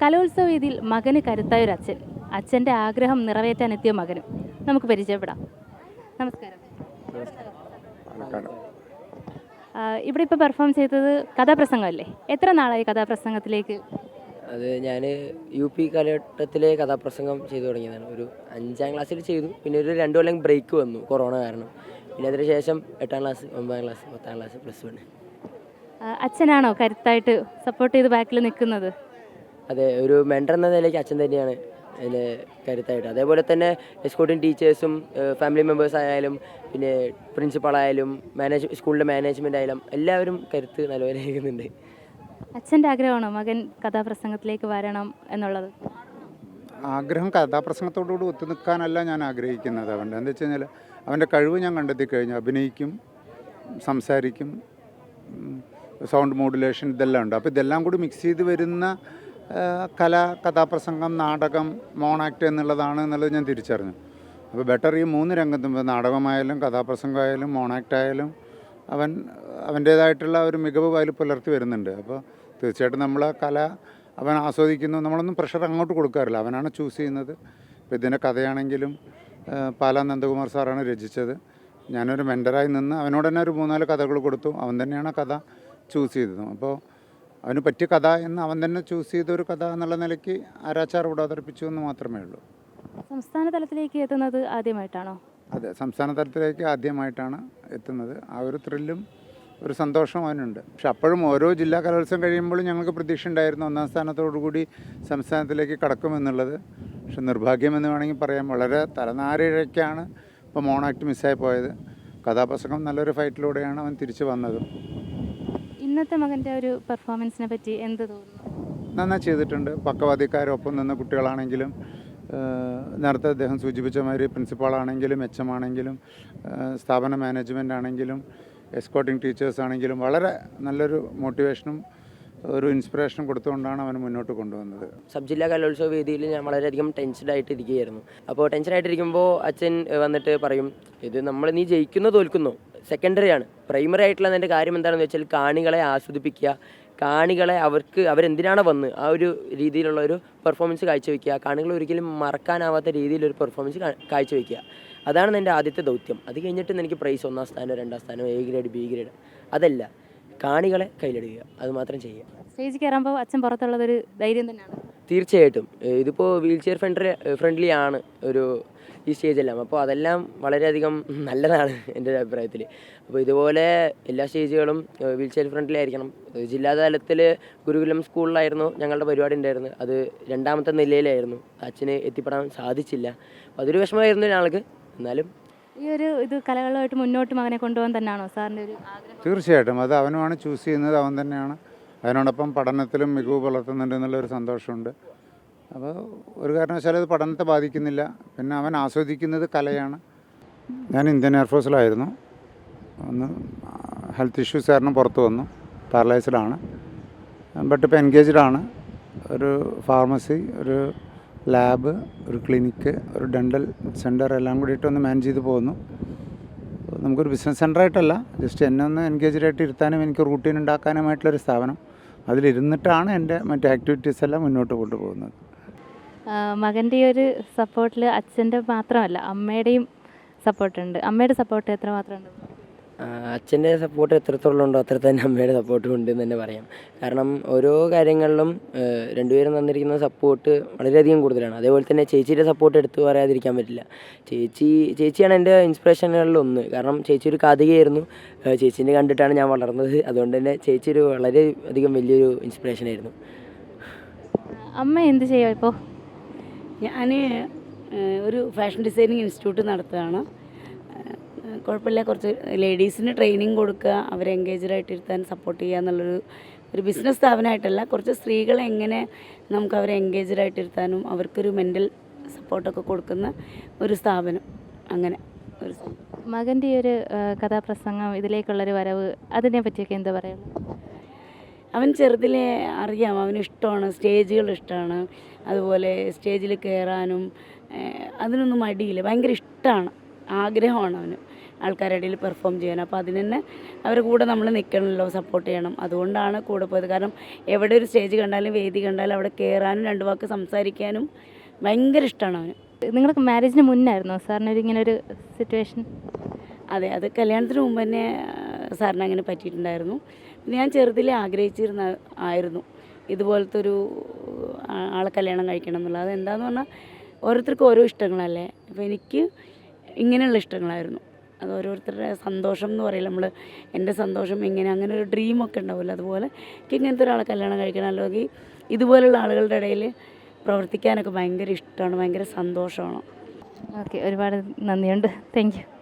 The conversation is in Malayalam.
കലോത്സവ വേദിയിൽ മകന് കരുത്തായൊരു അച്ഛൻ. അച്ഛന്റെ ആഗ്രഹം നിറവേറ്റാൻ എത്തിയ മകനും. നമുക്ക് പരിചയപ്പെടാം. നമസ്കാരം. ഇവിടെ ഇപ്പോൾ പെർഫോം ചെയ്തത് കഥാപ്രസംഗമല്ലേ? എത്ര നാളായി കഥാപ്രസംഗത്തിലേക്ക്? അത് ഞാൻ യു പി കാലഘട്ടത്തിലെ കഥാപ്രസംഗം ചെയ്തു തുടങ്ങിയതാണ്. ഒരു അഞ്ചാം ക്ലാസ്സിൽ ചെയ്തു. പിന്നെ ഒരു രണ്ടു കൊല്ലം ബ്രേക്ക് വന്നു കൊറോണ കാരണം. പിന്നെ അതിന് ശേഷം എട്ടാം ക്ലാസ് ഒമ്പതാം ക്ലാസ് പത്താം ക്ലാസ് പ്ലസ് വൺ അച്ഛനാണോ കരുത്തായിട്ട് സപ്പോർട്ട് ചെയ്ത് ബാക്കിൽ നിൽക്കുന്നത്? അതെ ഒരു മെൻഡർ എന്ന നിലയ്ക്ക് അച്ഛൻ തന്നെയാണ് അതിന്റെ കരുത്തായിട്ട്. അതേപോലെ തന്നെ എസ്കോട്ടിങ് ടീച്ചേഴ്സും ഫാമിലി മെമ്പേഴ്സ് ആയാലും പിന്നെ പ്രിൻസിപ്പളായാലും മാനേജ് സ്കൂളിന്റെ മാനേജ്മെന്റ് ആയാലും എല്ലാവരും കരുത്ത് നല്ലപോലെ നൽകുന്നുണ്ട് അച്ഛന്റെ ആഗ്രഹമാണോ മകൻ കഥാപ്രസംഗത്തിലേക്ക് വരണം എന്നുള്ളത്? ആഗ്രഹം കഥാപ്രസംഗത്തോടുകൂടി ഒത്തു നിൽക്കാനല്ല ഞാൻ ആഗ്രഹിക്കുന്നത്. അവന്റെ എന്താ വെച്ച് കഴിഞ്ഞാൽ അവന്റെ കഴിവ് ഞാൻ കണ്ടെത്തി കഴിഞ്ഞു അഭിനയിക്കും സംസാരിക്കും സൗണ്ട് മോഡുലേഷൻ ഇതെല്ലാം ഉണ്ട്. അപ്പോൾ ഇതെല്ലാം കൂടി മിക്സ് ചെയ്ത് വരുന്ന കല കഥാപ്രസംഗം നാടകം മോണാക്ട് എന്നുള്ളതാണ് എന്നുള്ളത് ഞാൻ തിരിച്ചറിഞ്ഞു. അപ്പോൾ ബെറ്റർ ഈ മൂന്ന് രംഗത്തും നാടകമായാലും കഥാപ്രസംഗമായാലും മോണാക്ട് ആയാലും അവൻ അവന്റേതായിട്ടുള്ള ഒരു മികവ് അതിൽ പുലർത്തി വരുന്നുണ്ട്. അപ്പോൾ തീർച്ചയായിട്ടും നമ്മൾ കല അവൻ ആസ്വദിക്കുന്നു. നമ്മളൊന്നും പ്രഷർ അങ്ങോട്ട് കൊടുക്കാറില്ല. അവനാണ് ചൂസ് ചെയ്യുന്നത്. ഇപ്പോൾ ഇതിന്റെ കഥയാണെങ്കിലും പാലാ നന്ദകുമാർ സാറാണ് രചിച്ചത്. ഞാനൊരു മെന്ററായി നിന്ന് അവനോട് തന്നെ ഒരു മൂന്നാൽ കഥകൾ കൊടുത്തു. അവൻ തന്നെയാണ് കഥ ചൂസ് ചെയ്തത്. അപ്പോൾ അവന് പറ്റിയ കഥ എന്ന് അവൻ തന്നെ ചൂസ് ചെയ്ത ഒരു കഥ എന്നുള്ള നിലയ്ക്ക് ആരാച്ചാർ ഇവിടെ അവതരിപ്പിച്ചു എന്ന് മാത്രമേ ഉള്ളൂ. സംസ്ഥാന തലത്തിലേക്ക് എത്തുന്നത് ആദ്യമായിട്ടാണോ? അതെ സംസ്ഥാന തലത്തിലേക്ക് ആദ്യമായിട്ടാണ് എത്തുന്നത്. ആ ഒരു ത്രില്ലും ഒരു സന്തോഷം അവനുണ്ട്. പക്ഷെ അപ്പോഴും ഓരോ ജില്ലാ കലോത്സവം കഴിയുമ്പോഴും ഞങ്ങൾക്ക് പ്രതീക്ഷ ഉണ്ടായിരുന്നു ഒന്നാം സ്ഥാനത്തോടു കൂടി സംസ്ഥാനത്തിലേക്ക് കടക്കുമെന്നുള്ളത് പക്ഷെ നിർഭാഗ്യമെന്ന് വേണമെങ്കിൽ പറയാം വളരെ തലനാരിഴയ്ക്കാണ് ഇപ്പോൾ മോണാക്ട് മിസ്സായി പോയത്. കഥാപ്രസംഗം നല്ലൊരു ഫൈറ്റിലൂടെയാണ് അവൻ തിരിച്ചു വന്നത്. ഇന്നത്തെ മകന്റെ ഒരു പെർഫോമൻസിനെ പറ്റി എന്ത് തോന്നുന്നു? നന്നായി ചെയ്തിട്ടുണ്ട്. പക്കവാദിക്കാരൊപ്പം നിന്ന കുട്ടികളാണെങ്കിലും നേരത്തെ അദ്ദേഹം സൂചിപ്പിച്ച മാതിരി പ്രിൻസിപ്പാളാണെങ്കിലും എച്ച് എം ആണെങ്കിലും സ്ഥാപന മാനേജ്മെന്റ് ആണെങ്കിലും എസ്കോട്ടിംഗ് ടീച്ചേഴ്സ് ആണെങ്കിലും വളരെ നല്ലൊരു മോട്ടിവേഷനും ഒരു ഇൻസ്പിറേഷൻ കൊടുത്തുകൊണ്ടാണ് അവൻ മുന്നോട്ട് കൊണ്ടുവന്നത്. സബ് ജില്ലാ കലോത്സവ വേദിയിൽ ഞാൻ വളരെയധികം ടെൻസ്ഡ് ആയിട്ട് ഇരിക്കുകയായിരുന്നു അപ്പോൾ ടെൻഷൻ ആയിട്ടിരിക്കുമ്പോൾ അച്ഛൻ വന്നിട്ട് പറയും ഇത് നമ്മൾ നീ ജയിക്കുന്നോ തോൽക്കുന്നോ. സെക്കൻഡറി ആണ്. പ്രൈമറി ആയിട്ടുള്ള എന്റെ കാര്യം എന്താണെന്ന് വെച്ചാൽ കാണികളെ ആസ്വദിപ്പിക്കുക. കാണികളെ അവർക്ക് അവരെന്തിനാണ് വന്ന് ആ ഒരു രീതിയിലുള്ള ഒരു പെർഫോമൻസ് കാഴ്ചവെക്കുക. കാണികൾ ഒരിക്കലും മറക്കാനാവാത്ത രീതിയിലൊരു പെർഫോമൻസ് കാഴ്ചവെക്കുക. അതാണ് എന്റെ ആദ്യത്തെ ദൗത്യം. അത് കഴിഞ്ഞിട്ട് എനിക്ക് പ്രൈസ് ഒന്നാം സ്ഥാനം രണ്ടാം സ്ഥാനം എ ഗ്രേഡ് ബി ഗ്രേഡ് അതല്ല. കാണികളെ കയ്യിലെടുക്കുക അത് മാത്രം ചെയ്യുക. സ്റ്റേജിൽ കയറുമ്പോൾ അച്ഛൻ പുറത്തുള്ളതൊരു ധൈര്യം തന്നെയാണ്. തീർച്ചയായിട്ടും. ഇതിപ്പോൾ വീൽ ചെയർ ഫ്രണ്ട്ലി ഫ്രണ്ട്ലി ആണ് ഒരു ഈ സ്റ്റേജെല്ലാം അപ്പോൾ അതെല്ലാം വളരെയധികം നല്ലതാണ് എന്റെ ഒരു അഭിപ്രായത്തിൽ അപ്പോൾ ഇതുപോലെ എല്ലാ സ്റ്റേജുകളും വീൽ ചെയർ ഫ്രണ്ട്ലി ആയിരിക്കണം ജില്ലാതലത്തിൽ ഗുരുകുലം സ്കൂളിലായിരുന്നു ഞങ്ങളുടെ പരിപാടി ഉണ്ടായിരുന്നത്. അത് രണ്ടാമത്തെ നിലയിലായിരുന്നു. അച്ഛന് എത്തിപ്പെടാൻ സാധിച്ചില്ല. അപ്പോൾ അതൊരു വിഷമമായിരുന്നു ഞങ്ങൾക്ക് എന്നാലും ഈ ഒരു ഇത് കലകളുമായിട്ട് മുന്നോട്ട് മകനെ കൊണ്ടുപോകാൻ തന്നെയാണോ സാറിന്റെ ഒരു ആഗ്രഹം? തീർച്ചയായിട്ടും. അത് അവനുമാണ് ചൂസ് ചെയ്യുന്നത്. അവൻ തന്നെയാണ്. അതിനോടൊപ്പം പഠനത്തിലും മികവ് പുലർത്തുന്നുണ്ട് എന്നുള്ളൊരു സന്തോഷമുണ്ട്. അപ്പോൾ ഒരു കാരണവശാലും അത് പഠനത്തെ ബാധിക്കുന്നില്ല. പിന്നെ അവൻ ആസ്വദിക്കുന്നത് കലയാണ്. ഞാൻ ഇന്ത്യൻ എയർഫോഴ്സിലായിരുന്നു. ഒന്ന് ഹെൽത്ത് ഇഷ്യൂസ് കാരണം പുറത്തു വന്നു. പാരലൈസ്ഡാണ്. ബട്ട് ഇപ്പോൾ എൻഗേജ്ഡ് ആണ് ഒരു ഫാർമസി ഒരു ലാബ് ഒരു ക്ലിനിക്ക് ഒരു ഡെന്റൽ സെന്റർ എല്ലാം കൂടിയിട്ട് ഒന്ന് മാനേജ് ചെയ്ത് പോകുന്നു നമുക്കൊരു ബിസിനസ് സെന്ററായിട്ടല്ല ജസ്റ്റ് എന്നെ ഒന്ന് എൻഗേജ്ഡ് ആയിട്ട് ഇരുത്താനും എനിക്ക് റൂട്ടീൻ ഉണ്ടാക്കാനുമായിട്ടുള്ളൊരു സ്ഥാപനം. അതിലിരുന്നിട്ടാണ് എന്റെ മറ്റു ആക്ടിവിറ്റീസ് എല്ലാം മുന്നോട്ട് കൊണ്ടുപോകുന്നത്. മകന്റെ ഒരു സപ്പോർട്ടിൽ അച്ഛന്റെ മാത്രമല്ല അമ്മയുടെയും സപ്പോർട്ടുണ്ട് അമ്മയുടെ സപ്പോർട്ട് എത്ര ഉണ്ട്? അച്ഛന്റെ സപ്പോർട്ട് എത്രത്തോളം ഉണ്ടോ അത്ര തന്നെ അമ്മയുടെ സപ്പോർട്ടും ഉണ്ട് എന്ന് തന്നെ പറയാം. കാരണം ഓരോ കാര്യങ്ങളിലും രണ്ടുപേരും തന്നിരിക്കുന്ന സപ്പോർട്ട് വളരെയധികം കൂടുതലാണ്. അതേപോലെ തന്നെ ചേച്ചിയുടെ സപ്പോർട്ട് എടുത്തു പറയാതിരിക്കാൻ പറ്റില്ല. ചേച്ചി ചേച്ചിയാണ് എന്റെ ഇൻസ്പിറേഷനുകളിൽ ഒന്ന്. കാരണം ചേച്ചി ഒരു കാതികയായിരുന്നു. ചേച്ചീനെ കണ്ടിട്ടാണ് ഞാൻ വളർന്നത്. അതുകൊണ്ട് തന്നെ ചേച്ചി ഒരു വളരെ അധികം വലിയൊരു ഇൻസ്പിറേഷൻ ആയിരുന്നു. അമ്മ എന്ത് ചെയ്യുക ഇപ്പോൾ ഞാൻ ഒരു ഫാഷൻ ഡിസൈനിങ് ഇൻസ്റ്റിറ്റ്യൂട്ട് നടത്തുകയാണ്. കുഴപ്പമില്ല. കുറച്ച് ലേഡീസിന് ട്രെയിനിങ് കൊടുക്കുക അവരെ എൻഗേജഡ് ആയിട്ട് ഇരുത്താൻ സപ്പോർട്ട് ചെയ്യുക എന്നുള്ളൊരു ഒരു ബിസിനസ് സ്ഥാപനമായിട്ടല്ല. കുറച്ച് സ്ത്രീകളെ എങ്ങനെ നമുക്ക് അവരെ എൻഗേജഡ് ആയിട്ട് ഇരുത്താനും അവർക്കൊരു മെന്റൽ സപ്പോർട്ടൊക്കെ കൊടുക്കുന്ന ഒരു സ്ഥാപനം. അങ്ങനെ ഒരു. മകന്റെ ഒരു കഥാപ്രസംഗം ഇതിലേക്കുള്ളൊരു വരവ് അതിനെ പറ്റിയൊക്കെ എന്താ പറയുക അവൻ ചെറുതിലെ അറിയാം. അവന് ഇഷ്ടമാണ്. സ്റ്റേജുകൾ ഇഷ്ടമാണ്. അതുപോലെ സ്റ്റേജിൽ കയറാനും അതിനൊന്നും മടിയില്ല. ഭയങ്കര ഇഷ്ടമാണ് ആഗ്രഹമാണ് അവന് ആൾക്കാരുടെ ഇടയിൽ പെർഫോം ചെയ്യാൻ. അപ്പോൾ അതിന് തന്നെ അവരുടെ കൂടെ നമ്മൾ നിൽക്കണമല്ലോ സപ്പോർട്ട് ചെയ്യണം. അതുകൊണ്ടാണ് കൂടെ പോയത്. കാരണം എവിടെ ഒരു സ്റ്റേജ് കണ്ടാലും വേദി കണ്ടാലും അവിടെ കയറാനും രണ്ട് വാക്ക് സംസാരിക്കാനും ഭയങ്കര ഇഷ്ടമാണ് അവന്. നിങ്ങൾക്ക് മാരേജിന് മുന്നായിരുന്നോ? ഒരു ഇങ്ങനെ ഒരു സിറ്റുവേഷൻ അതെ അത് കല്യാണത്തിന് മുമ്പ് തന്നെ സാറിന് അങ്ങനെ പറ്റിയിട്ടുണ്ടായിരുന്നു. പിന്നെ ഞാൻ ചെറുതിലെ ആഗ്രഹിച്ചിരുന്ന ആയിരുന്നു. ഇതുപോലത്തെ ഒരു ആളെ കല്യാണം കഴിക്കണം എന്നുള്ളത്. അതെന്താന്ന് പറഞ്ഞാൽ ഓരോരുത്തർക്കും ഓരോ ഇഷ്ടങ്ങളല്ലേ? അപ്പോൾ എനിക്ക് ഇങ്ങനെയുള്ള ഇഷ്ടങ്ങളായിരുന്നു. അത് ഓരോരുത്തരുടെ സന്തോഷം എന്ന് പറയില്ല നമ്മൾ എന്റെ സന്തോഷം ഇങ്ങനെ അങ്ങനെ ഒരു ഡ്രീമൊക്കെ ഉണ്ടാവില്ല അതുപോലെ എനിക്ക് ഇങ്ങനത്തെ ഒരാളെ കല്യാണം കഴിക്കണം അല്ലെങ്കിൽ ഇതുപോലുള്ള ആളുകളുടെ ഇടയിൽ പ്രവർത്തിക്കാനൊക്കെ ഭയങ്കര ഇഷ്ടമാണ് ഭയങ്കര സന്തോഷമാണ്. ഓക്കെ ഒരുപാട് നന്ദിയുണ്ട്. Thank you